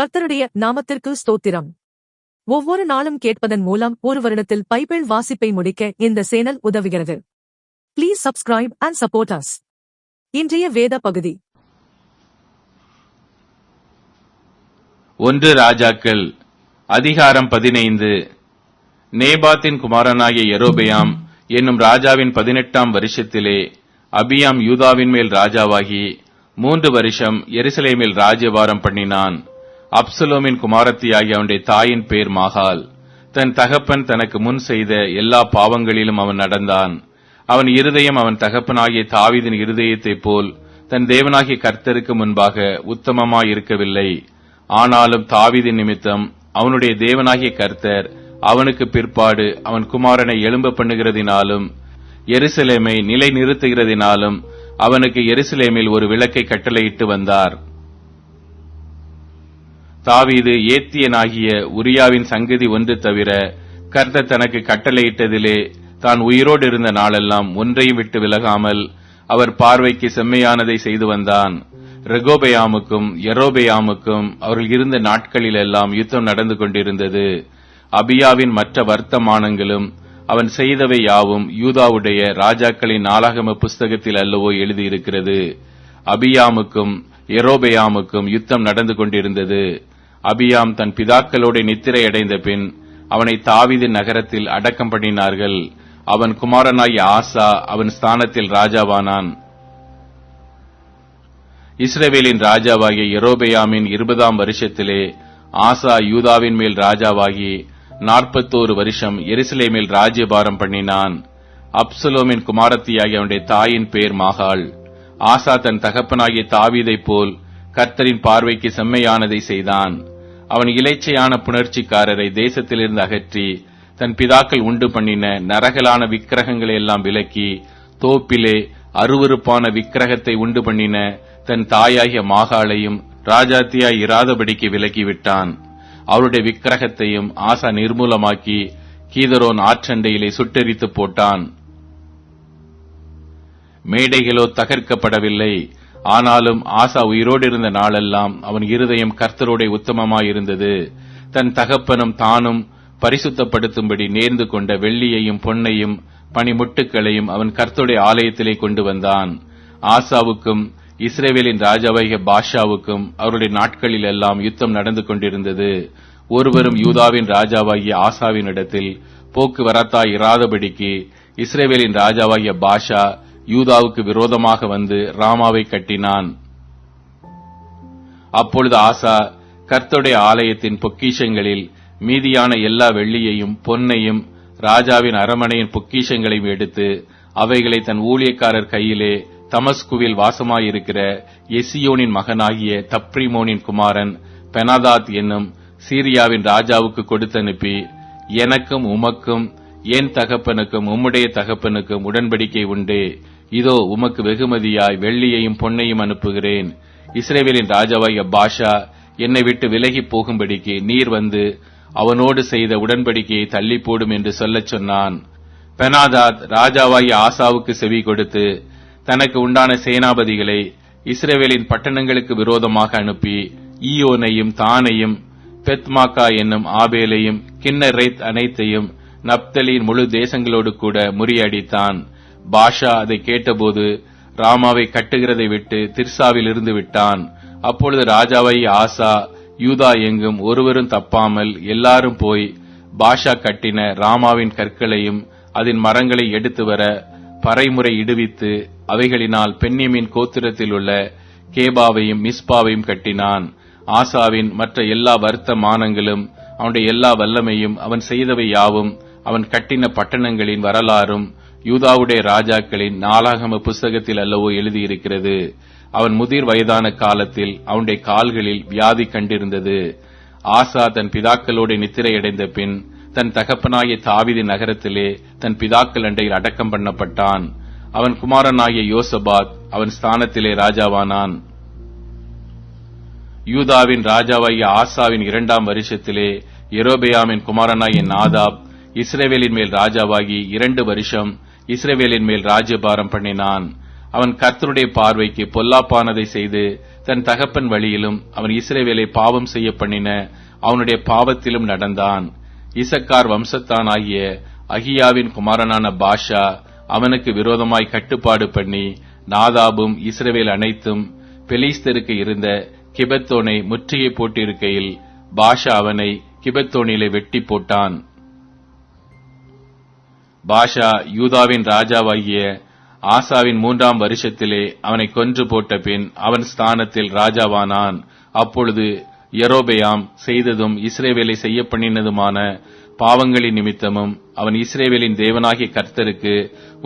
கர்த்தருடைய நாமத்திற்கு ஸ்தோத்திரம். ஒவ்வொரு நாளும் கேட்பதன் மூலம் ஒரு வருடத்தில் பைபிள் வாசிப்பை முடிக்க இந்த சேனல் உதவுகிறது. Please subscribe and support us இன்றைய வேத பகுதி. ஒன்று ராஜாக்கள் அதிகாரம் பதினைந்து. நேபாத்தின் குமாரனாகிய யெரொபெயாம் என்னும் ராஜாவின் பதினெட்டாம் வருஷத்திலே அபியாம் யூதாவின் மேல் ராஜாவாகி மூன்று வருஷம் எருசலேமில் ராஜ்யபாரம் பண்ணினான். அப்சலோமின் குமாரத்தியாகிய அவனுடைய தாயின் பேர் மாகால். தன் தகப்பன் தனக்கு முன் செய்த எல்லா பாவங்களிலும் அவன் நடந்தான். அவன் இருதயம் அவன் தகப்பனாகிய தாவீதின் இருதயத்தைப் போல் தன் தேவனாகிய கர்த்தருக்கு முன்பாக உத்தமமாய் இருக்கவில்லை ஆனாலும் தாவிதின் நிமித்தம் அவனுடைய தேவனாகிய கர்த்தர் அவனுக்கு பிற்பாடு அவன் குமாரனை எழும்ப பண்ணுகிறதினாலும் எருசலேமை நிலை நிறுத்துகிறதினாலும் அவனுக்கு எருசலேமில் ஒரு விளக்கை கட்டளையிட்டு வந்தார். தாவீது ஏத்தியனாகிய உரியாவின் சங்கதி ஒன்று தவிர கர்த்தர் தனக்கு கட்டளையிட்டதிலே தான் உயிரோடு இருந்த நாளெல்லாம் ஒன்றையும் விட்டு விலகாமல் அவர் பார்வைக்கு செம்மையானதை செய்து வந்தான். ரெகோபயாமுக்கும் எரோபயாமுக்கும் அவர்கள் இருந்த நாட்களிலெல்லாம் யுத்தம் நடந்து கொண்டிருந்தது. அபியாவின் மற்ற வர்த்தமானங்களும் அவன் செய்தவை யாவும் யூதாவுடைய ராஜாக்களின் நாளாகம புஸ்தகத்தில் அல்லவோ எழுதியிருக்கிறது. அபியாமுக்கும் எரோபயாமுக்கும் யுத்தம் நடந்து கொண்டிருந்தது. அபியாம் தன் பிதாக்களோடு நித்திரை அடைந்த பின் அவனை தாவீதின் நகரத்தில் அடக்கம் பண்ணினார்கள். அவன் குமாரனாகிய ஆசா அவன் ஸ்தானத்தில் ராஜாவானான். இஸ்ரேவேலின் ராஜாவாகிய எரோபெயாமின் இருபதாம் வருஷத்திலே ஆசா யூதாவின் மேல் ராஜாவாகி நாற்பத்தோரு வருஷம் எருசலேமில் ராஜ்யபாரம் பண்ணினான். அப்சலோமின் குமாரத்தியாகிய அவனுடைய தாயின் பேர் மாகாள். ஆசா தன் தகப்பனாகிய தாவீதைப் போல் கர்த்தரின் பார்வைக்கு செம்மையானதை செய்தான். அவன் இலைச்சையான புணர்ச்சிக்காரரை தேசத்திலிருந்து அகற்றி தன் பிதாக்கள் உண்டு பண்ணின நரகலான விக்கிரகங்களை எல்லாம் விலக்கி தோப்பிலே அருவருப்பான விக்கிரகத்தை உண்டு பண்ணின தன் தாயாகிய மாகாளையும் ராஜாத்தியாய் இராதபடிக்கு விலக்கிவிட்டான். அவருடைய விக்கிரகத்தையும் ஆசா நிர்மூலமாக்கி கீதரோன் ஆற்றண்டையிலே சுட்டெரித்து போட்டான். மேடைகளோ தகர்க்கப்படவில்லை. ஆனாலும் ஆசா உயிரோடு இருந்த நாளெல்லாம் அவன் இருதயம் கர்த்தரோட உத்தமமாயிருந்தது. தன் தகப்பனும் தானும் பரிசுத்தப்படுத்தும்படி நேர்ந்து கொண்ட வெள்ளியையும் பொன்னையும் பனிமுட்டுக்களையும் அவன் கர்த்தருடைய ஆலயத்திலே கொண்டு வந்தான். ஆசாவுக்கும் இஸ்ரேவேலின் ராஜாவாகிய பாஷாவுக்கும் அவருடைய நாட்களில் எல்லாம் யுத்தம் நடந்து கொண்டிருந்தது. ஒருவரும் யூதாவின் ராஜாவாகிய ஆசாவின் இடத்தில் போக்குவரத்தாய் இராதபடிக்கு இஸ்ரேவேலின் ராஜாவாகிய பாஷா யூதாவுக்கு விரோதமாக வந்து ராமாவை கட்டினான். அப்பொழுது ஆசா கர்த்தருடைய ஆலயத்தின் பொக்கிஷங்களில் மீதியான எல்லா வெள்ளியையும் பொன்னையும் ராஜாவின் அரமனையின் பொக்கிஷங்களையும் எடுத்து அவைகளை தன் ஊழியக்காரர் கையிலே தமஸ்குவில் வாசமாயிருக்கிற எசியோனின் மகனாகிய தப்ரிமோனின் குமாரன் பெனாதாத் என்னும் சீரியாவின் ராஜாவுக்கு கொடுத்தனுப்பி எனக்கும் உமக்கும் என் தகப்பனுக்கும் உம்முடைய தகப்பனுக்கும் உடன்படிக்கை உண்டு. இதோ உமக்கு வெகுமதியாய் வெள்ளியையும் பொன்னையும் அனுப்புகிறேன். இஸ்ரேவேலின் ராஜாவாகிய பாஷா என்னை விட்டு விலகி போகும்படிக்கு நீர் வந்து அவனோடு செய்த உடன்படிக்கையை தள்ளி போடும் என்று சொல்லச் சொன்னான். பெனாதாத் ராஜாவாகிய ஆசாவுக்கு செவி கொடுத்து தனக்கு உண்டான சேனாபதிகளை இஸ்ரேவேலின் பட்டணங்களுக்கு விரோதமாக அனுப்பி ஈயோனையும் தானையும் பெத்மாக்கா என்னும் ஆபேலையும் கிண்ணரைத் அனைத்தையும் நப்தலியின் முழு தேசங்களோடு கூட முறியடித்தான். பாஷா அதை கேட்டபோது ராமாவை கட்டுகிறதை விட்டு திர்சாவில் இருந்து விட்டான். அப்பொழுது ராஜாவை ஆசா யூதா எங்கும் ஒருவரும் தப்பாமல் எல்லாரும் போய் பாஷா கட்டின ராமாவின் கற்களையும் அதன் மரங்களை எடுத்து வர பறைமுறை இடுவித்து அவைகளினால் பெண்ணியமின் கோத்திரத்தில் உள்ள கேபாவையும் மிஸ்பாவையும் கட்டினான். ஆசாவின் மற்ற எல்லா வருத்த மானங்களும் அவனுடைய எல்லா வல்லமையும் அவன் செய்தவை யாவும் அவன் கட்டின பட்டணங்களின் வரலாறும் யூதாவுடைய ராஜாக்களின் நாளாகம புஸ்தகத்தில் அல்லவோ எழுதியிருக்கிறது அவன் முதிர் வயதான காலத்தில் அவனுடைய கால்களில் வியாதி கண்டிருந்தது. ஆசா தன் பிதாக்களோடு நித்திரையடைந்த பின் தன் தகப்பனாகிய தாவிதி நகரத்திலே தன் பிதாக்கள் அண்டையில் அடக்கம் பண்ணப்பட்டான். அவன் குமாரனாகிய யோசபாத் அவன் ஸ்தானத்திலே ராஜாவானான். யூதாவின் ராஜாவாகிய ஆசாவின் இரண்டாம் வருஷத்திலே எரோபெயாமின் குமாரனாகிய நாதாப் இஸ்ரேவேலின் மேல் ராஜாவாகி இரண்டு வருஷம் இஸ்ரேவேலின் மேல் ராஜ்யபாரம் பண்ணினான். அவன் கர்த்தருடைய பார்வைக்கு பொல்லாப்பானதை செய்து தன் தகப்பன் வழியிலும் அவன் இஸ்ரேவேலை பாவம் செய்ய பண்ணின அவனுடைய பாவத்திலும் நடந்தான். இசக்கார் வம்சத்தானாகிய அகியாவின் குமாரனான பாஷா அவனுக்கு விரோதமாய் கட்டுப்பாடு பண்ணி நாதாபும் இஸ்ரேவேல் அனைத்தும் பெலிஸ்தருக்கு இருந்த கிபத்தோனை முற்றுகை போட்டிருக்கையில் பாஷா அவனை கிபத்தோனிலே வெட்டி போட்டான். பாஷா யூதாவின் ராஜாவாகிய ஆசாவின் மூன்றாம் வருஷத்திலே அவனை கொன்று போட்ட பின் அவன் ஸ்தானத்தில் ராஜாவானான். அப்பொழுது யெரொபெயாம் செய்ததும் இஸ்ரேவேலை செய்ய பண்ணினதுமான பாவங்களின் நிமித்தமும் அவன் இஸ்ரேவேலின் தேவனாகிய கர்த்தருக்கு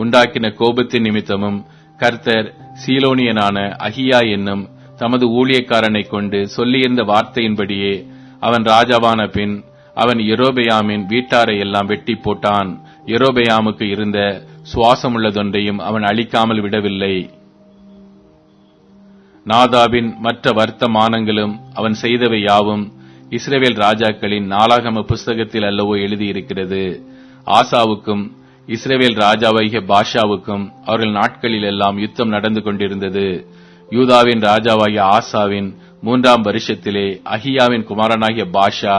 உண்டாக்கின கோபத்தின் நிமித்தமும் கர்த்தர் சீலோனியனான அகியா என்னும் தமது ஊழியக்காரனை கொண்டு சொல்லியிருந்த வார்த்தையின்படியே அவன் ராஜாவான பின் அவன் எரோபெயாமின் வீட்டாரை எல்லாம் வெட்டி போட்டான். எரோபயாமுக்கு இருந்த சுவாசமுள்ளதொன்றையும் அவன் அழிக்காமல் விடவில்லை. நாதாபின் மற்ற வர்த்தமானங்களும் அவன் செய்தவை யாவும் இஸ்ரேவேல் ராஜாக்களின் நாளாகம புஸ்தகத்தில் அல்லவோ எழுதியிருக்கிறது. ஆசாவுக்கும் இஸ்ரேவேல் ராஜாவாகிய பாஷாவுக்கும் அவர்கள் நாட்களில் எல்லாம் யுத்தம் நடந்து கொண்டிருந்தது. யூதாவின் ராஜாவாகிய ஆசாவின் மூன்றாம் வருஷத்திலே அஹியாவின் குமாரனாகிய பாஷா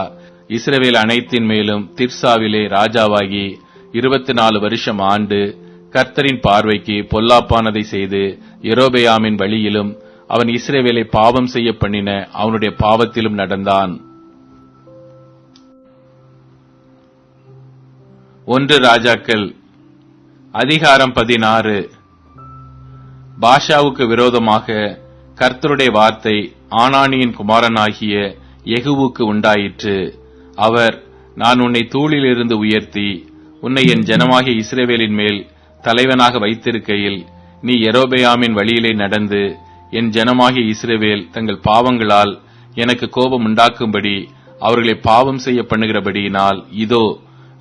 இஸ்ரவேல் அனைத்தின் மேலும் திர்சாவிலே ராஜாவாகி இருபத்தி நாலு வருஷம் ஆண்டு கர்த்தரின் பார்வைக்கு பொல்லாப்பானதை செய்து எரோபெயாமின் வழியிலும் அவன் இஸ்ரேவேலை பாவம் செய்ய பண்ணின அவனுடைய பாவத்திலும் நடந்தான். ஒன்று ராஜாக்கள் அதிகாரம் பதினாறு. பாஷாவுக்கு விரோதமாக கர்த்தருடைய வார்த்தை ஆனானியின் குமாரனாகிய எகுவுக்கு உண்டாயிற்று. அவர் நான் உன்னை தூளிலிருந்து உயர்த்தி உன்னை என் ஜனமாகிய இஸ்ரேவேலின் மேல் தலைவனாக வைத்திருக்கையில் நீ எரோபெயாமின் வழியிலே நடந்து என் ஜனமாகிய இஸ்ரேவேல் தங்கள் பாவங்களால் எனக்கு கோபம் உண்டாக்கும்படி அவர்களை பாவம் செய்ய பண்ணுகிறபடியினால் இதோ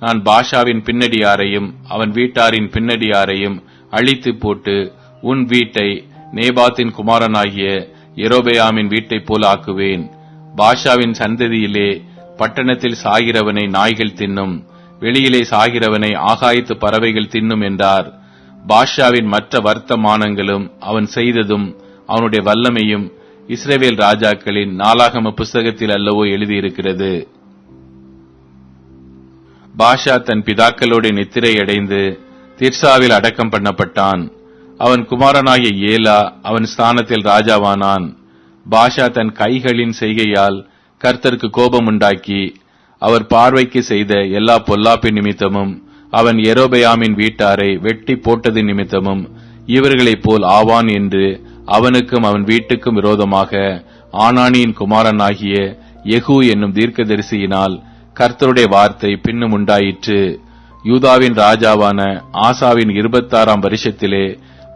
நான் பாஷாவின் பின்னடியாரையும் அவன் வீட்டாரின் பின்னடியாரையும் அழித்து போட்டு உன் வீட்டை நேபாத்தின் குமாரனாகிய எரோபெயாமின் வீட்டைப் போல ஆக்குவேன். பாஷாவின் சந்ததியிலே பட்டணத்தில் சாகிறவனை நாய்கள் தின்னும். வெளியிலே சாகிறவனை ஆகாயத்து பறவைகள் தின்னும் என்றார். பாஷாவின் மற்ற வர்த்தமானங்களும் அவன் செய்ததும் அவனுடைய வல்லமையும் இஸ்ரேவேல் ராஜாக்களின் நாளாகம புஸ்தகத்தில் அல்லவோ எழுதியிருக்கிறது. பாஷா தன் பிதாக்களோடு நித்திரையடைந்து திர்சாவில் அடக்கம் பண்ணப்பட்டான். அவன் குமாரனாகிய ஏலா அவன் ஸ்தானத்தில் ராஜாவானான். பாஷா தன் கைகளின் செய்கையால் கர்த்தருக்கு கோபம் உண்டாக்கி அவர் பார்வைக்கு செய்த எல்லா பொல்லாப்பின் நிமித்தமும் அவன் எரோபயாமின் வீட்டாரை வெட்டி போட்டது நிமித்தமும் இவர்களைப் போல் ஆவான் என்று அவனுக்கும் அவன் வீட்டுக்கும் விரோதமாக ஆனானியின் குமாரனாகிய எகு என்னும் தீர்க்கதரிசியினால் கர்த்தருடைய வார்த்தை பின்னும் உண்டாயிற்று. யூதாவின் ராஜாவான ஆசாவின் இருபத்தாறாம் வருஷத்திலே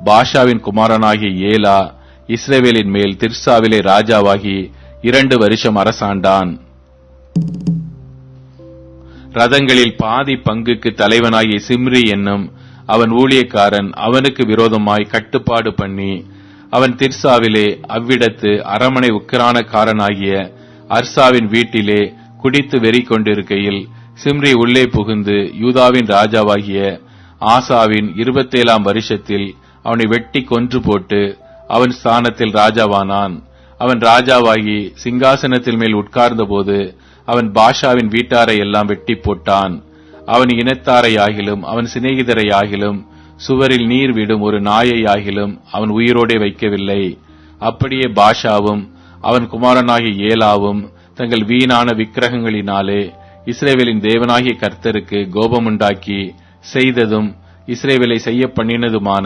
பாஷாவின் குமாரனாகிய ஏலா இஸ்ரேவேலின் மேல் திர்சாவிலே ராஜாவாகி இரண்டு வருஷம் அரசாண்டான். ரதங்களில் பாதி பங்குக்கு தலைவனாகிய சிம்ரி என்னும் அவன் ஊழியக்காரன் அவனுக்கு விரோதமாய் கட்டுப்பாடு பண்ணி அவன் திர்சாவிலே அவ்விடத்து அரமனை உக்கிரானக்காரனாகிய அர்சாவின் வீட்டிலே குடித்து வெறி கொண்டிருக்கையில் சிம்ரி உள்ளே புகுந்து யூதாவின் ராஜாவாகிய ஆசாவின் இருபத்தேழாம் வருஷத்தில் அவனை வெட்டி கொன்று போட்டு அவன் ஸ்தானத்தில் ராஜாவானான். அவன் ராஜாவாகி சிங்காசனத்தில் மேல் உட்கார்ந்தபோது அவன் பாஷாவின் வீட்டாரை எல்லாம் வெட்டி போட்டான். அவன் இனத்தாரையாகிலும் அவன் சிநேகிதரையாகிலும் சுவரில் நீர் விடும் ஒரு நாயையாகிலும் அவன் உயிரோடே வைக்கவில்லை. அப்படியே பாஷாவும் அவன் குமாரனாகிய ஏலாவும் தங்கள் வீணான விக்கிரகங்களினாலே இஸ்ரேவேலின் தேவனாகிய கர்த்தருக்கு கோபமுண்டாக்கி செய்ததும் இஸ்ரேவேலை செய்ய பண்ணினதுமான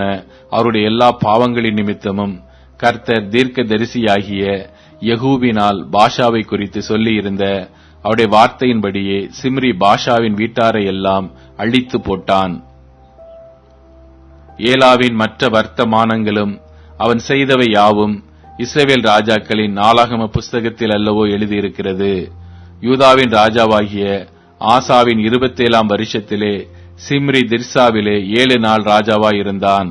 அவருடைய எல்லா பாவங்களின் நிமித்தமும் கர்த்தர் தீர்க்க தரிசியாகிய யகூவினால் பாஷாவை குறித்து சொல்லியிருந்த அவருடைய வார்த்தையின்படியே சிம்ரி பாஷாவின் வீட்டாரை எல்லாம் அழித்து போட்டான். ஏலாவின் மற்ற வர்த்தமானங்களும் அவன் செய்தவை யாவும் இஸ்ரேவேல் ராஜாக்களின் நாளாகம புஸ்தகத்தில் அல்லவோ எழுதியிருக்கிறது. யூதாவின் ராஜாவாகிய ஆசாவின் இருபத்தேழாம் வருஷத்திலே சிம்ரி திர்சாவிலே ஏழு நாள் ராஜாவாயிருந்தான்.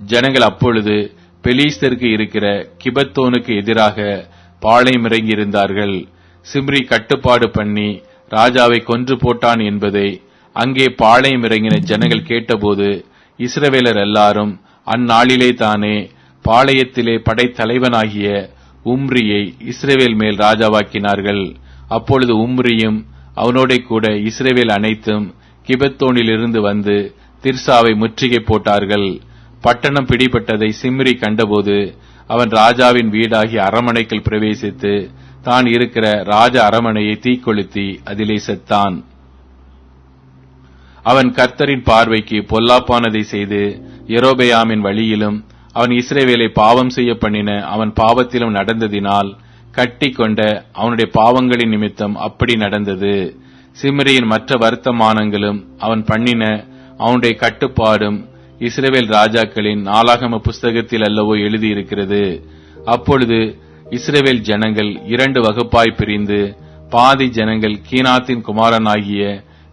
ஜனங்கள் அப்பொழுது பெலீஸ்தருக்கு இருக்கிற கிபத்தோனுக்கு எதிராக பாளையம் இறங்கியிருந்தார்கள். சிம்ரி கட்டுப்பாடு பண்ணி ராஜாவை கொன்று போட்டான் என்பதை அங்கே பாளையம் இறங்கின ஜனங்கள் கேட்டபோது இஸ்ரவேலர் எல்லாரும் அந்நாளிலே தானே பாளையத்திலே படைத்தலைவனாகிய உம்ரியை இஸ்ரேவேல் மேல் ராஜாவாக்கினார்கள். அப்பொழுது உம்ரியும் அவனோட கூட இஸ்ரேவேல் அனைத்தும் கிபத்தோனிலிருந்து வந்து திர்சாவை முற்றுகை போட்டார்கள். பட்டணம் பிடிபட்டதை சிம்ரி கண்டபோது அவன் ராஜாவின் வீடாகிய அரமனைக்குள் பிரவேசித்து தான் இருக்கிற ராஜ அரமனையை தீக்கொளுத்தி அதிலே செத்தான். அவன் கர்த்தரின் பார்வைக்கு பொல்லாப்பானதை செய்து எரோபயாமின் வழியிலும் அவன் இஸ்ரேவேலை பாவம் செய்ய பண்ணின அவன் பாவத்திலும் நடந்ததினால் கட்டி கொண்ட அவனுடைய பாவங்களின் நிமித்தம் அப்படி நடந்தது. சிம்ரியின் மற்ற வருத்தமானங்களும் அவன் பண்ணின அவனுடைய கட்டுப்பாடும் இஸ்ரேவேல் ராஜாக்களின் நாளாகம புஸ்தகத்தில் அல்லவோ எழுதியிருக்கிறது. அப்பொழுது இஸ்ரேவேல் ஜனங்கள் இரண்டு வகுப்பாய் பிரிந்து பாதி ஜனங்கள் கீனாத்தின் குமாரனாகிய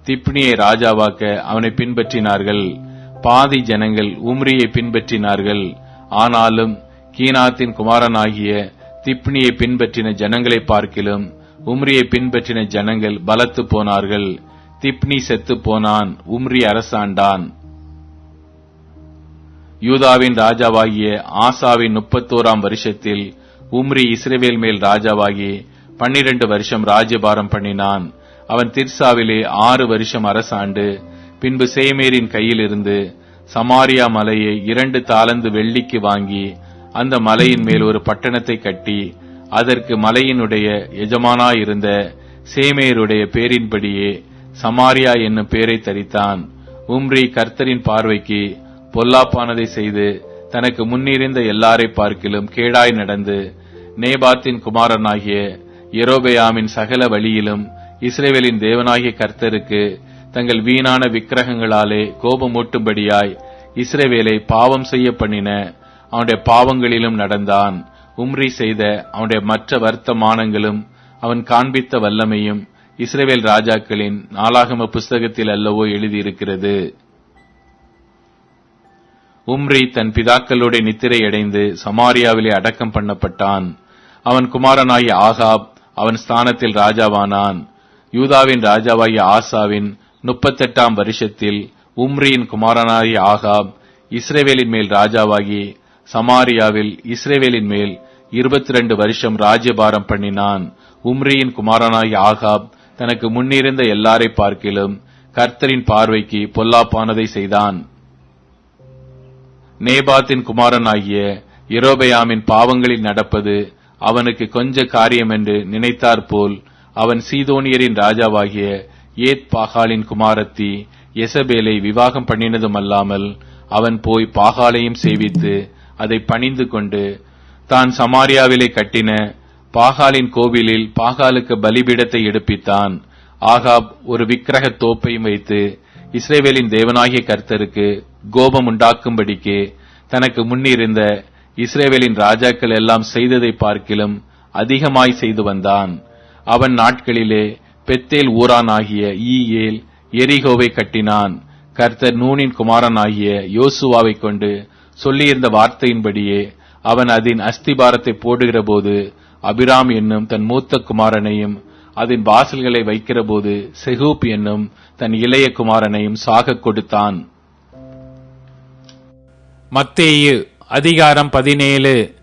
திப்னியை ராஜாவாக்க அவனை பின்பற்றினார்கள். பாதி ஜனங்கள் உம்ரியை பின்பற்றினார்கள். ஆனாலும் கீனாத்தின் குமாரனாகிய திப்னியை பின்பற்றின ஜனங்களை பார்க்கிலும் உம்ரியை பின்பற்றின ஜனங்கள் பலத்து போனார்கள். திப்னி செத்து போனான் உம்ரி அரசாண்டான். யூதாவின் ராஜாவாகிய ஆசாவின் முப்பத்தோராம் வருஷத்தில் உம்ரி இஸ்ரேவேல் மேல் ராஜாவாகி பன்னிரண்டு வருஷம் ராஜ்யபாரம் பண்ணினான். அவன் திர்சாவிலே ஆறு வருஷம் அரசாண்டு பின்பு சேமேரின் கையிலிருந்து சமாரியா மலையை இரண்டு தாளந்து வெள்ளிக்கு வாங்கி அந்த மலையின் மேல் ஒரு பட்டணத்தை கட்டி அதற்கு மலையினுடைய எஜமானாயிருந்த சேமேருடைய பேரின்படியே சமாரியா என்னும் பெயரை தரித்தான். உம்ரி கர்த்தரின் பார்வைக்கு பொல்லாப்பானதை செய்து தனக்கு முன்னிருந்த எல்லாரை பார்க்கிலும் கேடாய் நடந்து நேபாத்தின் குமாரனாகிய எரோபெயாமின் சகல வழியிலும் இஸ்ரேவேலின் தேவனாகிய கர்த்தருக்கு தங்கள் வீணான விக்கிரகங்களாலே கோபமூட்டும்படியாய் இஸ்ரேவேலை பாவம் செய்ய பண்ணின அவனுடைய பாவங்களிலும் நடந்தான். உம்ரி செய்த அவனுடைய மற்ற வர்த்தமானங்களும் அவன் காண்பித்த வல்லமையும் இஸ்ரேவேல் ராஜாக்களின் நாளாகம புஸ்தகத்தில் அல்லவோ எழுதியிருக்கிறது. உம்ரி தன் பிதாக்களோட நித்திரையடைந்து சமாரியாவிலே அடக்கம் பண்ணப்பட்டான். அவன் குமாரனாகிய ஆகாப் அவன் ஸ்தானத்தில் ராஜாவானான். யூதாவின் ராஜாவாகிய ஆசாவின் முப்பத்தெட்டாம் வருஷத்தில் உம்ரியின் குமாரனாகிய ஆகாப் இஸ்ரேவேலின் மேல் ராஜாவாகி சமாரியாவில் இஸ்ரேவேலின் மேல் இருபத்தி ரெண்டு வருஷம் ராஜ்யபாரம் பண்ணினான். உம்ரியின் குமாரனாகிய ஆகாப் தனக்கு முன்னிருந்த எல்லாரை பார்க்கிலும் கர்த்தரின் பார்வைக்கு பொல்லாப்பானதை செய்தான். நேபாத்தின் குமாரனாகிய எரோபெயாமின் பாவங்களில் நடப்பது அவனுக்கு கொஞ்ச காரியம் என்று நினைத்தாற்போல் அவன் சீதோனியரின் ராஜாவாகிய ஏத் பாகாலின் குமாரத்தி எசபேலை விவாகம் பண்ணினதுமல்லாமல் அவன் போய் பாகாலையும் சேவித்து அதை பணிந்து கொண்டு தான் சமாரியாவிலே கட்டின பாகாலின் கோவிலில் பாகாலுக்கு பலிபீடத்தை எடுப்பித்தான். ஆகாப் ஒரு விக்கிரக தோப்பையும் வைத்து இஸ்ரேவேலின் தேவனாகிய கர்த்தருக்கு கோபம் உண்டாக்கும்படிக்கு தனக்கு முன்னிருந்த இஸ்ரேவேலின் ராஜாக்கள் எல்லாம் செய்ததை பார்க்கிலும் அதிகமாய் செய்து வந்தான். அவன் நாட்களிலே பெத்தேல் ஊரானாகிய ஈயேல் எரிகோவை கட்டினான். கர்த்தர் நூனின் குமாரனாகிய யோசுவாவை கொண்டு சொல்லியிருந்த வார்த்தையின்படியே அவன் அதன் அஸ்திபாரத்தை போடுகிற போது அபிராம் என்னும் தன் மூத்த குமாரனையும் அதன் வாசல்களை வைக்கிறபோது செகூப் என்னும் தன் இளைய குமாரனையும் சாகக் கொடுத்தான். மத்தேயு அதிகாரம் பதினேழு.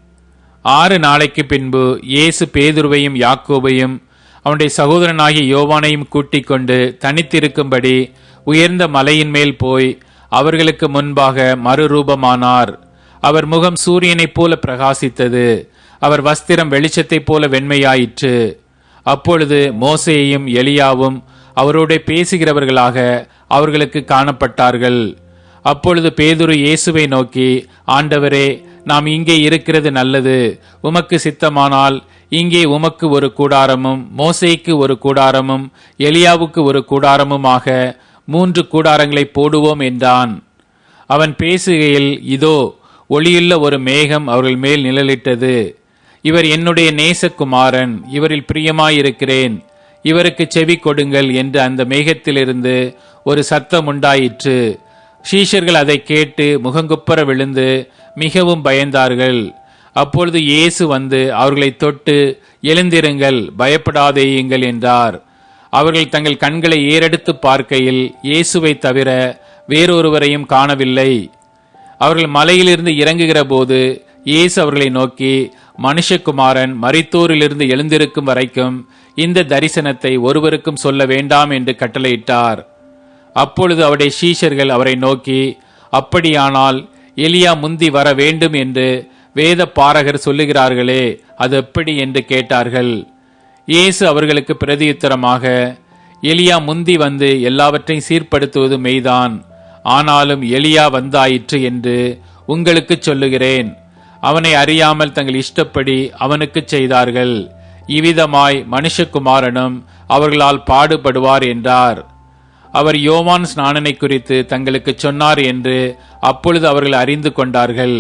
ஆறு நாளைக்கு பின்பு இயேசு பேதுருவையும் யாக்கோபையும் அவனுடைய சகோதரனாகிய யோவானையும் கூட்டிக் கொண்டு தனித்திருக்கும்படி உயர்ந்த மலையின் மேல் போய் அவர்களுக்கு முன்பாக மறுரூபமானார். அவர் முகம் சூரியனைப் போல பிரகாசித்தது. அவர் வஸ்திரம் வெளிச்சத்தைப் போல வெண்மையாயிற்று. அப்பொழுது மோசேயும் எலியாவும் அவரோட பேசுகிறவர்களாக அவர்களுக்கு காணப்பட்டார்கள். அப்பொழுது பேதுரு இயேசுவை நோக்கி ஆண்டவரே நாம் இங்கே இருக்கிறது நல்லது. உமக்கு சித்தமானால் இங்கே உமக்கு ஒரு கூடாரமும் மோசைக்கு ஒரு கூடாரமும் எலியாவுக்கு ஒரு கூடாரமுமாக மூன்று கூடாரங்களை போடுவோம் என்றான். அவன் பேசுகையில் இதோ ஒளியுள்ள ஒரு மேகம் அவர்கள் மேல் நிழலிட்டது. இவர் என்னுடைய நேசகுமாரன் இவரில் பிரியமாயிருக்கிறேன். இவருக்கு செவி கொடுங்கள் என்று அந்த மேகத்திலிருந்து ஒரு சத்தம் உண்டாயிற்று. ஷீஷர்கள் அதை கேட்டு முகங்குப்புற விழுந்து மிகவும் பயந்தார்கள். அப்பொழுது இயேசு வந்து அவர்களை தொட்டு எழுந்திருங்கள் பயப்படாதேயுங்கள் என்றார். அவர்கள் தங்கள் கண்களை ஏறெடுத்து பார்க்கையில் இயேசுவை தவிர வேறொருவரையும் காணவில்லை. அவர்கள் மலையிலிருந்து இறங்குகிற போது இயேசு அவர்களை நோக்கி மனுஷகுமாரன் மரித்தோரிலிருந்து எழுந்திருக்கும் வரைக்கும் இந்த தரிசனத்தை ஒருவருக்கும் சொல்ல வேண்டாம் என்று கட்டளையிட்டார். அப்பொழுது அவருடைய சீஷர்கள் அவரை நோக்கி அப்படியானால் எலியா முந்தி வர வேண்டும் என்று வேத பாரகர் சொல்லுகிறார்களே அது எப்படி? என்று கேட்டார்கள். இயேசு அவர்களுக்கு பிரதியுத்தரமாக எலியா முந்தி வந்து எல்லாவற்றையும் சீர்படுத்துவது மெய்தான். ஆனாலும் எலியா வந்தாயிற்று என்று உங்களுக்கு சொல்லுகிறேன். அவனை அறியாமல் தங்கள் இஷ்டப்படி அவனுக்கு செய்தார்கள். இவ்விதமாய் மனுஷகுமாரனும் அவர்களால் பாடுபடுவார் என்றார். அவர் யோவான் ஸ்நானனை குறித்து தங்களுக்கு சொன்னார் என்று அப்பொழுது அவர்கள் அறிந்து கொண்டார்கள்.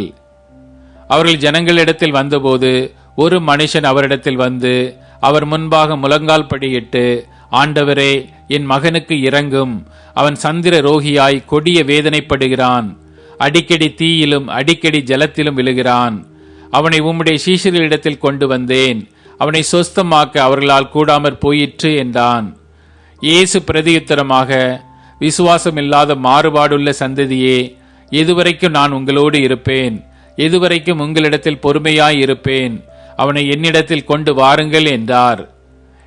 அவர்கள் ஜனங்களிடத்தில் வந்தபோது ஒரு மனுஷன் அவரிடத்தில் வந்து அவர் முன்பாக முழங்கால் படியிட்டு ஆண்டவரே என் மகனுக்கு இறங்கும் அவன் சந்திர ரோகியாய் கொடிய வேதனைப்படுகிறான். அடிக்கடி தீயிலும் அடிக்கடி ஜலத்திலும் விழுகிறான். அவனை உம்முடைய சீஷர்களிடத்தில் கொண்டு வந்தேன். அவனை சொஸ்தமாக்க அவர்களால் கூடாமற் போயிற்று என்றான். இயேசு பிரதியுத்தரமாக விசுவாசமில்லாத மாறுபாடுள்ள சந்ததியே எதுவரைக்கும் நான் உங்களோடு இருப்பேன். எதுவரைக்கும் உங்களிடத்தில் பொறுமையாய் இருப்பேன். அவனை என்னிடத்தில் கொண்டு வாருங்கள் என்றார்.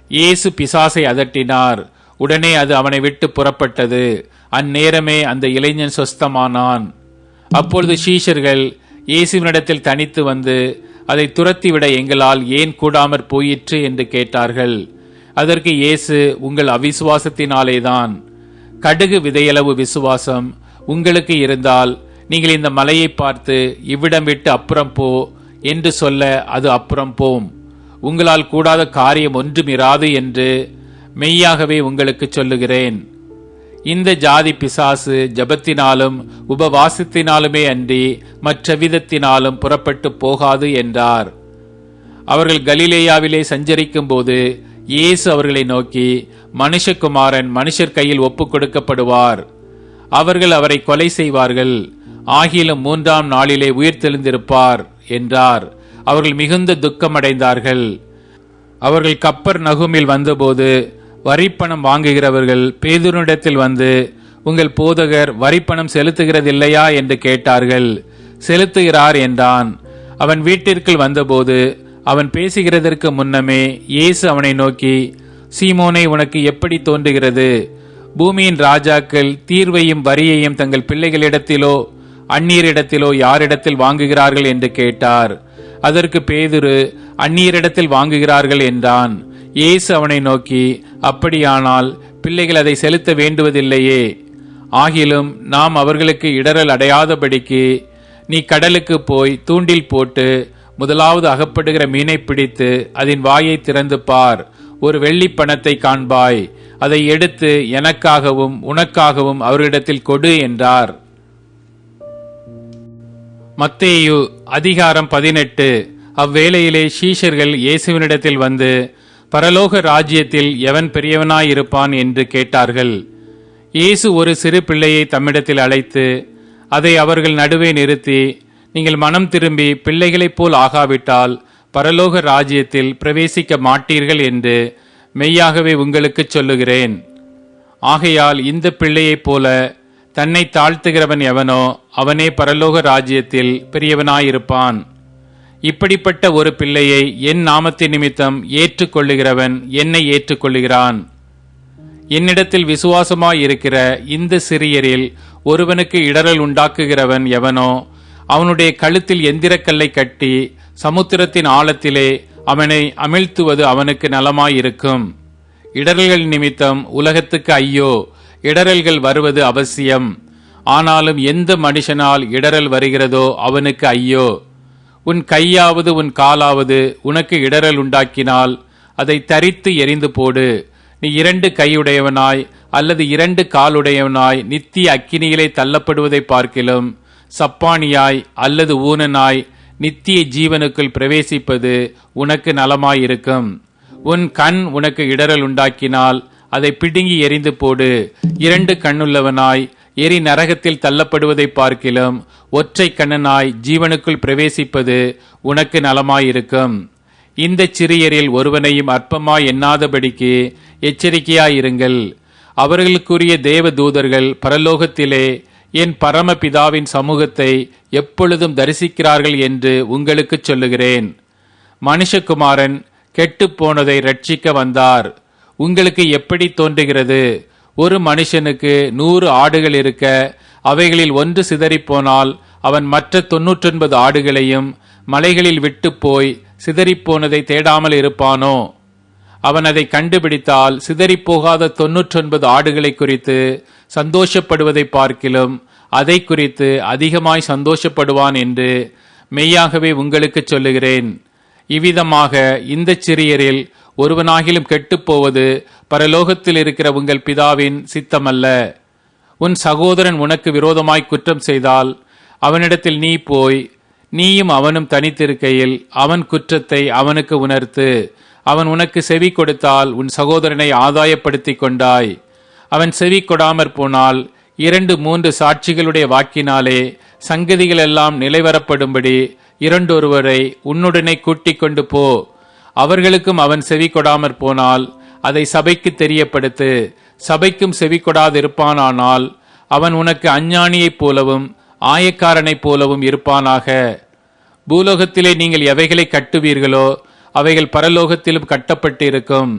இயேசு பிசாசை அதட்டினார். உடனே அது அவனை விட்டு புறப்பட்டது. அந்நேரமே அந்த இளைஞன் சொஸ்தமானான். அப்பொழுது சீஷர்கள் இயேசுவினிடத்தில் தனித்து வந்து அதை துரத்திவிட எங்களால் ஏன் கூடாமற் போயிற்று? என்று கேட்டார்கள். அதற்கு இயேசு உங்கள் அவிசுவாசத்தினாலேதான். கடுகு விதையளவு விசுவாசம் உங்களுக்கு இருந்தால் நீங்கள் இந்த மலையை பார்த்து இவ்விடம் விட்டு அப்புறம் போ என்று சொல்ல அது அப்புறம் போம். உங்களால் கூடாத காரியம் ஒன்றுமிராது என்று மெய்யாகவே உங்களுக்கு சொல்லுகிறேன். இந்த ஜாதி பிசாசு ஜபத்தினாலும் உபவாசத்தினாலுமே அன்றி மற்ற விதத்தினாலும் புறப்பட்டு போகாது என்றார். அவர்கள் கலிலேயாவிலே சஞ்சரிக்கும் போது இயேசு அவர்களை நோக்கி மனுஷகுமாரன் மனுஷர் கையில் ஒப்புக் கொடுக்கப்படுவார். அவர்கள் அவரை கொலை செய்வார்கள். ஆகிலும் மூன்றாம் நாளிலே உயிர்த்தெழுந்திருப்பார் என்றார். அவர்கள் மிகுந்த துக்கமடைந்தார்கள். அவர்கள் கப்பர் நகுமில் வந்தபோது வரிப்பணம் வாங்குகிறவர்கள் பேதுருனிடத்தில் வந்து உங்கள் போதகர் வரிப்பணம் செலுத்துகிறதில்லையா? என்று கேட்டார்கள். செலுத்துகிறார் என்றான். அவன் வீட்டிற்குள் வந்தபோது அவன் பேசுகிறதற்கு முன்னமே இயேசு அவனை நோக்கி சீமோனை உனக்கு எப்படி தோன்றுகிறது? பூமியின் ராஜாக்கள் தீர்வையும் வரியையும் தங்கள் பிள்ளைகளிடத்திலோ அந்நியரிடத்திலோ யாரிடத்தில் வாங்குகிறார்கள்? என்று கேட்டார். அதற்கு பேதுரு அந்நியரிடத்தில் வாங்குகிறார்கள் என்றான். இயேசு அவனை நோக்கி அப்படியானால் பிள்ளைகள் அதை செலுத்த வேண்டுவதில்லையே. ஆகிலும் நாம் அவர்களுக்கு இடரல் அடையாதபடிக்கு நீ கடலுக்கு போய் தூண்டில் போட்டு முதலாவது அகப்படுகிற மீனை பிடித்து அதன் வாயை திறந்து பார். ஒரு வெள்ளி பணத்தை காண்பாய். அதை எடுத்து எனக்காகவும் உனக்காகவும் அவரிடத்தில் கொடு என்றார். மத்தேயு அதிகாரம் பதினெட்டு. அவ்வேளையிலே சீஷர்கள் இயேசுவினிடத்தில் வந்து பரலோக ராஜ்யத்தில் எவன் பெரியவனாயிருப்பான் என்று கேட்டார்கள். இயேசு ஒரு சிறு பிள்ளையை தம்மிடத்தில் அழைத்து அதை அவர்கள் நடுவே நிறுத்தி நீங்கள் மனம் திரும்பி பிள்ளைகளைப் போல் ஆகாவிட்டால் பரலோக ராஜ்யத்தில் பிரவேசிக்க மாட்டீர்கள் என்று மெய்யாகவே உங்களுக்குச் சொல்லுகிறேன். ஆகையால் இந்த பிள்ளையைப் போல தன்னை தாழ்த்துகிறவன் எவனோ அவனே பரலோக ராஜ்யத்தில் பெரியவனாயிருப்பான். இப்படிப்பட்ட ஒரு பிள்ளையை என் நாமத்தின் நிமித்தம் ஏற்றுக்கொள்ளுகிறவன் என்னை ஏற்றுக்கொள்ளுகிறான். என்னிடத்தில் விசுவாசமாயிருக்கிற இந்த சிறியரில் ஒருவனுக்கு இடரல் உண்டாக்குகிறவன் எவனோ அவனுடைய கழுத்தில் எந்திரக்கல்லை கட்டி சமுத்திரத்தின் ஆழத்திலே அவனை அமிழ்த்துவது அவனுக்கு நலமாயிருக்கும். இடரல்கள் நிமித்தம் உலகத்துக்கு ஐயோ இடரல்கள் வருவது அவசியம். ஆனாலும் எந்த மனுஷனால் இடரல் வருகிறதோ அவனுக்கு ஐயோ. உன் கையாவது உன் காலாவது உனக்கு இடரல் உண்டாக்கினால் அதை தரித்து எரிந்து போடு. நீ இரண்டு கையுடையவனாய் அல்லது இரண்டு காலுடையவனாய் நித்திய அக்கினியிலே தள்ளப்படுவதை பார்க்கிலும் சப்பானியாய் அல்லது ஊனனாய் நித்திய ஜீவனுக்குள் பிரவேசிப்பது உனக்கு நலமாயிருக்கும். உன் கண் உனக்கு இடரல் உண்டாக்கினால் அதை பிடுங்கி எரிந்து போடு. இரண்டு கண்ணுள்ளவனாய் எரி நரகத்தில் தள்ளப்படுவதை பார்க்கிலும் ஒற்றை கண்ணனாய் ஜீவனுக்குள் பிரவேசிப்பது உனக்கு நலமாயிருக்கும். இந்த சிறியரில் ஒருவனையும் அற்பமாய் எண்ணாதபடிக்கு எச்சரிக்கையாயிருங்கள். அவர்களுக்குரிய தேவ தூதர்கள் பரலோகத்திலே என் பரமபிதாவின் சமூகத்தை எப்பொழுதும் தரிசிக்கிறார்கள் என்று உங்களுக்கு சொல்லுகிறேன். மனுஷகுமாரன் கெட்டுப்போனதை ரட்சிக்க வந்தார். உங்களுக்கு எப்படி தோன்றுகிறது? ஒரு மனுஷனுக்கு நூறு ஆடுகள் இருக்க அவைகளில் ஒன்று சிதறிப்போனால் அவன் மற்ற தொன்னூற்றொன்பது ஆடுகளையும் மலைகளில் விட்டு போய் சிதறிப்போனதை தேடாமல் இருப்பானோ? அவன் அதை கண்டுபிடித்தால் சிதறிப்போகாத தொன்னூற்றொன்பது ஆடுகளை குறித்து சந்தோஷப்படுவதை பார்க்கிலும் அதை குறித்து அதிகமாய் சந்தோஷப்படுவான் என்று மெய்யாகவே உங்களுக்கு சொல்லுகிறேன். இவ்விதமாக இந்த சிறியரில் ஒருவனாகிலும் கெட்டுப்போவது பரலோகத்தில் இருக்கிற உங்கள் பிதாவின் சித்தமல்ல. உன் சகோதரன் உனக்கு விரோதமாய் குற்றம் செய்தால் அவனிடத்தில் நீ போய் நீயும் அவனும் தனித்திருக்கையில் அவன் குற்றத்தை அவனுக்கு உணர்த்து அவன் உனக்கு செவி கொடுத்தால் உன் சகோதரனை ஆதாயப்படுத்தி கொண்டாய். அவன் செவி கொடாமற் போனால் இரண்டு மூன்று சாட்சிகளுடைய வாக்கினாலே சங்கதிகள் எல்லாம் நிலைவரப்படும்படி இரண்டொருவரை உன்னுடனே கூட்டிக் கொண்டு போ. அவர்களுக்கும் அவன் செவி கொடாமற் போனால் அதை சபைக்கு தெரியப்படுத்து. சபைக்கும் செவி கொடாதிருப்பானானால் அவன் உனக்கு அஞ்ஞானியைப் போலவும் ஆயக்காரனைப் போலவும் இருப்பானாக. பூலோகத்திலே நீங்கள் எவைகளை கட்டுவீர்களோ அவைகள் பரலோகத்திலும் கட்டப்பட்டு இருக்கும்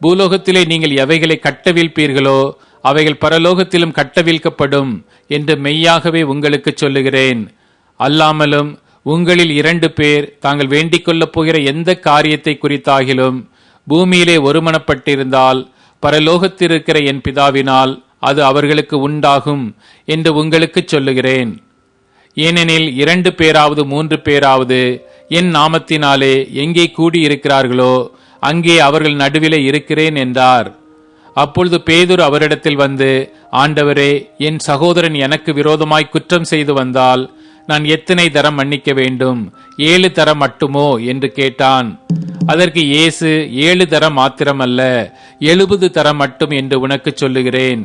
பூலோகத்திலே நீங்கள் எவைகளை கட்டவிழ்ப்பீர்களோ அவைகள் பரலோகத்திலும் கட்டவிழ்க்கப்படும் என்று மெய்யாகவே உங்களுக்கு சொல்லுகிறேன். அல்லாமலும் உங்களில் இரண்டு பேர் தாங்கள் வேண்டிக் கொள்ளப் போகிற எந்த காரியத்தை குறித்தாகிலும் பூமியிலே ஒருமனப்பட்டிருந்தால் பரலோகத்திருக்கிற என் பிதாவினால் அது அவர்களுக்கு உண்டாகும் என்று உங்களுக்கு சொல்லுகிறேன். ஏனெனில் இரண்டு பேராவது மூன்று பேராவது என் நாமத்தினாலே எங்கே கூடியிருக்கிறார்களோ அங்கே அவர்கள் நடுவிலே இருக்கிறேன் என்றார். அப்பொழுது பேதுரு அவரிடத்தில் வந்து ஆண்டவரே என் சகோதரன் எனக்கு விரோதமாய் குற்றம் செய்து வந்தால் நான் எத்தனை தரம் மன்னிக்க வேண்டும்? ஏழு தரம் மட்டுமோ? என்று கேட்டான். அதற்கு இயேசு ஏழு தரம் மாத்திரமல்ல எழுபது தரம் மட்டும் என்று உனக்கு சொல்லுகிறேன்.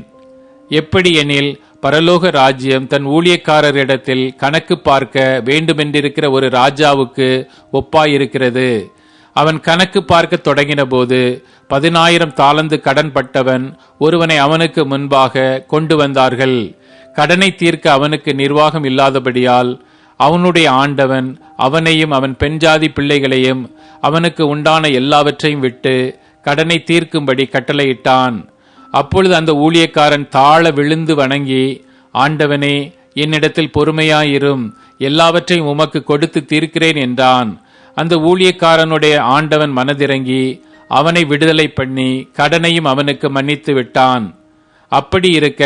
எப்படி எனில் பரலோக ராஜ்யம் தன் ஊழியக்காரரிடத்தில் கணக்கு பார்க்க வேண்டுமென்றிருக்கிற ஒரு ராஜாவுக்கு ஒப்பாயிருக்கிறது. அவன் கணக்கு பார்க்க தொடங்கின போது பதினாயிரம் தாளந்து கடன்பட்டவன் ஒருவனை அவனுக்கு முன்பாக கொண்டு வந்தார்கள். கடனை தீர்க்க அவனுக்கு நிர்வாகம் இல்லாதபடியால் அவனுடைய ஆண்டவன் அவனையும் அவன் பெண்ஜாதி பிள்ளைகளையும் அவனுக்கு உண்டான எல்லாவற்றையும் விட்டு கடனை தீர்க்கும்படி கட்டளையிட்டான். அப்பொழுது அந்த ஊழியக்காரன் தாழ விழுந்து வணங்கி ஆண்டவனே என்னிடத்தில் பொறுமையாயிரும் எல்லாவற்றையும் உமக்கு கொடுத்து தீர்க்கிறேன் என்றான். அந்த ஊழியக்காரனுடைய ஆண்டவன் மனதிறங்கி அவனை விடுதலை பண்ணி கடனையும் அவனுக்கு மன்னித்து விட்டான். அப்படி இருக்க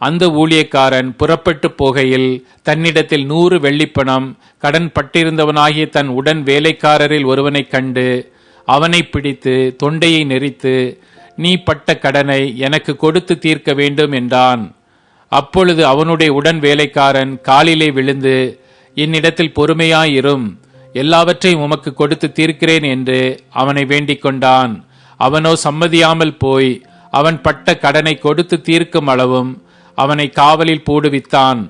அந்த ஊழியக்காரன் புறப்பட்டு போகையில் தன்னிடத்தில் நூறு வெள்ளிப்பணம் கடன் பட்டிருந்தவனாகிய தன் உடன் வேலைக்காரரில் ஒருவனைக் கண்டு அவனை பிடித்து தொண்டையை நெரித்து நீ பட்ட கடனை எனக்கு கொடுத்து தீர்க்க வேண்டும் என்றான். அப்பொழுது அவனுடைய உடன் வேலைக்காரன் காலிலே விழுந்து என்னிடத்தில் பொறுமையாயிரும் எல்லாவற்றையும் உமக்கு கொடுத்து தீர்க்கிறேன் என்று அவனை வேண்டிக் கொண்டான். அவனோ சம்மதியாமல் போய் அவன் பட்ட கடனை கொடுத்து தீர்க்கும் அளவும் அவனை காவலில் போடுவித்தான்.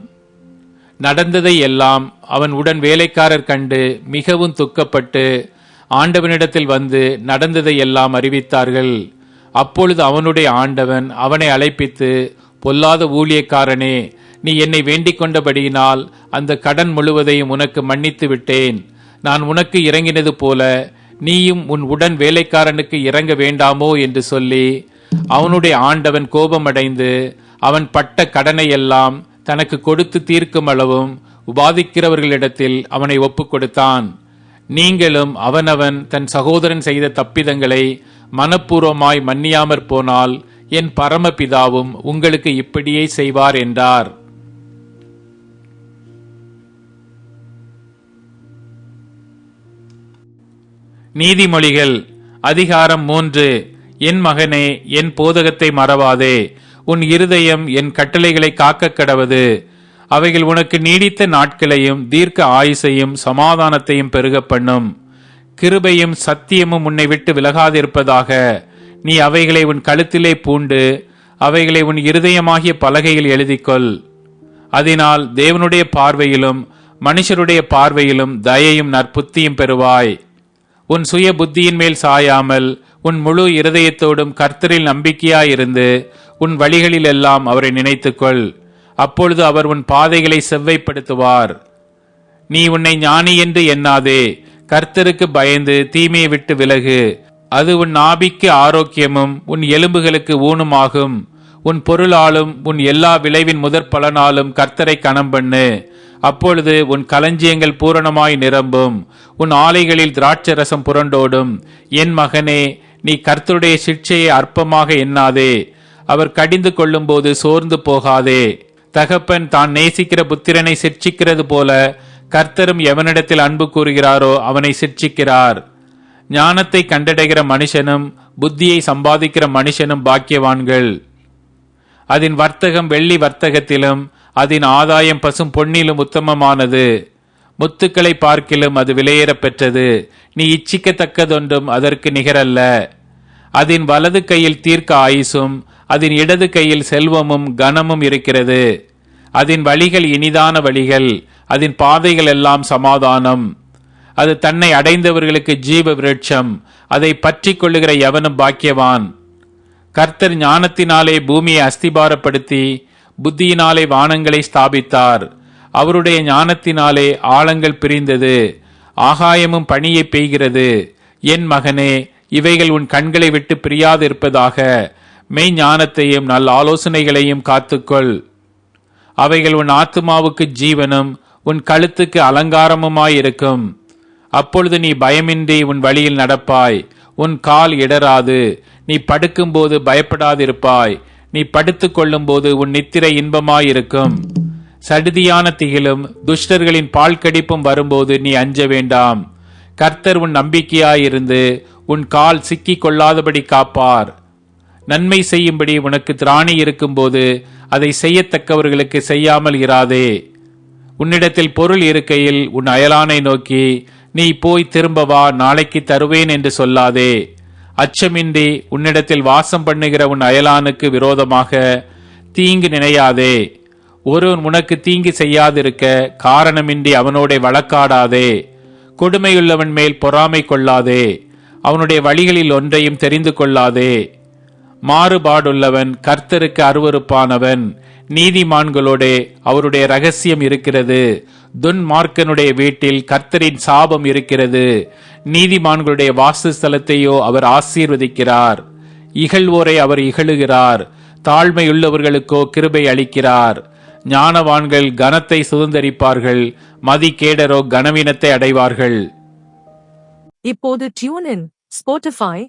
நடந்ததை எல்லாம் அவன் உடன் வேலைக்காரர் கண்டு மிகவும் துக்கப்பட்டு ஆண்டவனிடத்தில் வந்து நடந்ததை எல்லாம் அறிவித்தார்கள். அப்பொழுது அவனுடைய ஆண்டவன் அவனை அழைப்பித்து பொல்லாத ஊழியக்காரனே நீ என்னை வேண்டிக் கொண்டபடியினால் அந்த கடன் முழுவதையும் உனக்கு மன்னித்து விட்டேன். நான் உனக்கு இறங்கினது போல நீயும் உன் உடன் வேலைக்காரனுக்கு இறங்க வேண்டாமோ? என்று சொல்லி அவனுடைய ஆண்டவன் கோபமடைந்து அவன் பட்ட கடனை எல்லாம் தனக்கு கொடுத்து தீர்க்கும் அளவும் உபாதிக்கிறவர்களிடத்தில் அவனை ஒப்புக் கொடுத்தான் நீங்களும் அவனவன் தன் சகோதரன் செய்த தப்பிதங்களை மனப்பூர்வமாய் மன்னியாமற் போனால் என் பரமபிதாவும் உங்களுக்கு இப்படியே செய்வார் என்றார். நீதிமொழிகள் அதிகாரம் மூன்று என் மகனே என் போதகத்தை மறவாதே. உன் இருதயம் என் கட்டளைகளை காக்க கடவது. அவைகள் உனக்கு நீடித்த நாட்களையும் தீர்க்க ஆயுசையும் சமாதானத்தையும் பெருக பண்ணும். கிருபையும் சத்தியமும் உன்னை விட்டு விலகாதிருப்பதாக. நீ அவைகளை உன் கழுத்திலே பூண்டு அவைகளை உன் இருதயமாகிய பலகையில் எழுதிக்கொள் அதனால் தேவனுடைய பார்வையிலும் மனுஷருடைய பார்வையிலும் தயையும் நற்புத்தியும் பெறுவாய். உன் சுய புத்தியின் மேல் சாயாமல் உன் முழு இருதயத்தோடும் கர்த்தரில் நம்பிக்கையாயிருந்து உன் வழிகளிலெல்லாம் அவரை நினைத்துக்கொள். அப்பொழுது அவர் உன் பாதைகளை செவ்வைப்படுத்துவார். நீ உன்னை ஞானி என்று எண்ணாதே. கர்த்தருக்கு பயந்து தீமையை விட்டு விலகு. அது உன் நாபிக்கு ஆரோக்கியமும் உன் எலும்புகளுக்கு ஊனுமாகும். உன் பொருளாலும் உன் எல்லா விளைவின் முதற் பலனாலும் கர்த்தரை கணம் பண்ணு. அப்பொழுது உன் களஞ்சியங்கள் பூரணமாய் நிரம்பும். உன் ஆலைகளில் திராட்சரசம் புரண்டோடும். என் மகனே நீ கர்த்தருடைய சிக்ஷையை அற்பமாக எண்ணாதே. அவர் கடிந்து கொள்ளும்போது சோர்ந்து போகாதே. தகப்பன் தான் நேசிக்கிற புத்திரனை சிற்சிக்கிறது போல கர்த்தரும் எவனிடத்தில் அன்பு கூறுகிறாரோ அவனை சிற்சிக்கிறார். ஞானத்தை கண்டடைகிற மனுஷனும் புத்தியை சம்பாதிக்கிற மனுஷனும் பாக்கியவான்கள். அதன் வர்த்தகம் வெள்ளி வர்த்தகத்திலும் அதன் ஆதாயம் பசும் பொன்னிலும் உத்தமமானது. முத்துக்களை பார்க்கிலும் அது விலையேறப் பெற்றது. நீ இச்சிக்கத்தக்கதொன்றும் அதற்கு நிகரல்ல. அதன் வலது கையில் தீர்க்க ஆயுசும் அதன் இடது கையில் செல்வமும் கனமும் இருக்கிறது. அதன் வழிகள் இனிதான வழிகள். அதன் பாதைகள் எல்லாம் சமாதானம். அது தன்னை அடைந்தவர்களுக்கு ஜீவ விருட்சம். அதை பற்றி கொள்ளுகிற எவனும் பாக்கியவான். கர்த்தர் ஞானத்தினாலே பூமியை அஸ்திபாரப்படுத்தி புத்தியினாலே வானங்களை ஸ்தாபித்தார். அவருடைய ஞானத்தினாலே ஆழங்கள் பிரிந்தது. ஆகாயமும் பணியை பெய்கிறது. என் மகனே இவைகள் உன் கண்களை விட்டு பிரியாதிருப்பதாக மெய்ஞானத்தையும் நல் நல்ல ஆலோசனைகளையும் காத்துக்கொள். அவைகள் உன் ஆத்துமாவுக்கு ஜீவனும் உன் கழுத்துக்கு அலங்காரமுமாயிருக்கும். அப்பொழுது நீ பயமின்றி உன் வழியில் நடப்பாய். உன் கால் இடராது. நீ படுக்கும்போது பயப்படாதிருப்பாய். நீ படுத்துக் கொள்ளும்போது உன் நித்திரை இன்பமாயிருக்கும். சடுதியான திகிலும் துஷ்டர்களின் பால் கடிப்பும் வரும்போது நீ அஞ்ச வேண்டாம். கர்த்தர் உன் நம்பிக்கையாயிருந்து உன் கால் சிக்கிக் கொள்ளாதபடி காப்பார். நன்மை செய்யும்படி உனக்கு திராணி இருக்கும்போது அதை செய்யத்தக்கவர்களுக்கு செய்யாமல் இராதே. உன்னிடத்தில் பொருள் இருக்கையில் உன் அயலானை நோக்கி நீ போய் திரும்ப வா நாளைக்கு தருவேன் என்று சொல்லாதே. அச்சமின்றி உன்னிடத்தில் வாசம் பண்ணுகிற உன் அயலானுக்கு விரோதமாக தீங்கு நினையாதே. ஒருவன் உனக்கு தீங்கு செய்யாதிருக்க காரணமின்றி அவனோட வழக்காடாதே. கொடுமையுள்ளவன் மேல் பொறாமை கொள்ளாதே. அவனுடைய வழிகளில் ஒன்றையும் தெரிந்து கொள்ளாதே. மாறுபாடுள்ளவன் கர்த்தருக்கு அருவருப்பானவன். நீதிமான்களோடே அவருடைய ரகசியம் இருக்கிறது. துன்மார்க்கனுடைய வீட்டில் கர்த்தரின் சாபம் இருக்கிறது. நீதிமான்களுடைய வாசஸ்தலத்தையோ அவர் ஆசீர்வதிக்கிறார். இகழ்வோரை அவர் இகழுகிறார். தாழ்மையுள்ளவர்களுக்கோ கிருபை அளிக்கிறார். ஞானவான்கள் கனத்தை சுதந்தரிப்பார்கள். மதிகேடரோ கனவீனத்தை அடைவார்கள். இப்போது tune in Spotify